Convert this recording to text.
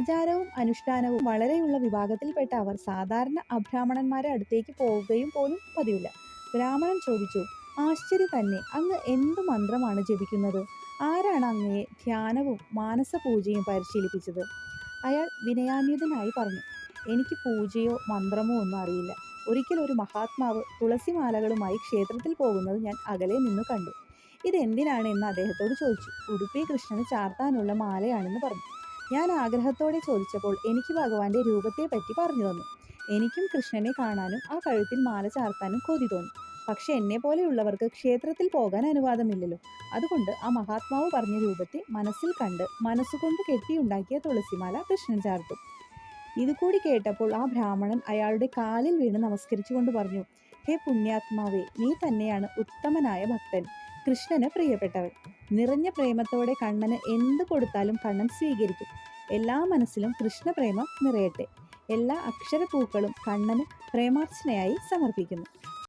ആചാരവും അനുഷ്ഠാനവും വളരെയുള്ള വിഭാഗത്തിൽപ്പെട്ട അവർ സാധാരണ അബ്രാഹ്മണന്മാരെ അടുത്തേക്ക് പോവുകയും പോലും പതിവില്ല. ബ്രാഹ്മണൻ ചോദിച്ചു ആശ്ചര്യം തന്നെ അങ്ങ് എന്ത് മന്ത്രമാണ് ജപിക്കുന്നത്? ആരാണ് അങ്ങയെ ധ്യാനവും മാനസപൂജയും പരിശീലിപ്പിച്ചത്? അയാൾ വിനയാന്വിതനായി പറഞ്ഞു എനിക്ക് പൂജയോ മന്ത്രമോ ഒന്നും അറിയില്ല. ഒരിക്കൽ ഒരു മഹാത്മാവ് തുളസിമാലകളുമായി ക്ഷേത്രത്തിൽ പോകുന്നത് ഞാൻ അകലെ നിന്ന് കണ്ടു. ഇതെന്തിനാണ്? എന്ന് അദ്ദേഹത്തോട് ചോദിച്ചു. ഉടുപ്പി കൃഷ്ണന് ചാർത്താനുള്ള മാലയാണെന്ന് പറഞ്ഞു. ഞാൻ ആഗ്രഹത്തോടെ ചോദിച്ചപ്പോൾ എനിക്ക് ഭഗവാന്റെ രൂപത്തെ പറ്റി പറഞ്ഞു തന്നു. എനിക്കും കൃഷ്ണനെ കാണാനും ആ കഴുത്തിൽ മാല ചാർത്താനും കൊതി തോന്നി. പക്ഷെ എന്നെ പോലെയുള്ളവർക്ക് ക്ഷേത്രത്തിൽ പോകാൻ അനുവാദമില്ലല്ലോ. അതുകൊണ്ട് ആ മഹാത്മാവ് പറഞ്ഞ രൂപത്തെ മനസ്സിൽ കണ്ട് മനസ്സുകൊണ്ട് കെട്ടിയുണ്ടാക്കിയ തുളസിമാല കൃഷ്ണൻ ചാർത്തു. ഇതുകൂടി കേട്ടപ്പോൾ ആ ബ്രാഹ്മണൻ അയാളുടെ കാലിൽ വീണ് നമസ്കരിച്ചുകൊണ്ട് പറഞ്ഞു ഹേ പുണ്യാത്മാവേ നീ തന്നെയാണ് ഉത്തമനായ ഭക്തൻ. കൃഷ്ണന് പ്രിയപ്പെട്ടവൻ. നിറഞ്ഞ പ്രേമത്തോടെ കണ്ണന് എന്ത് കൊടുത്താലും കണ്ണൻ സ്വീകരിക്കും. എല്ലാ മനസ്സിലും കൃഷ്ണപ്രേമം നിറയട്ടെ. എല്ലാ അക്ഷരപ്പൂക്കളും കണ്ണന് പ്രേമാർച്ചനയായി സമർപ്പിക്കുന്നു.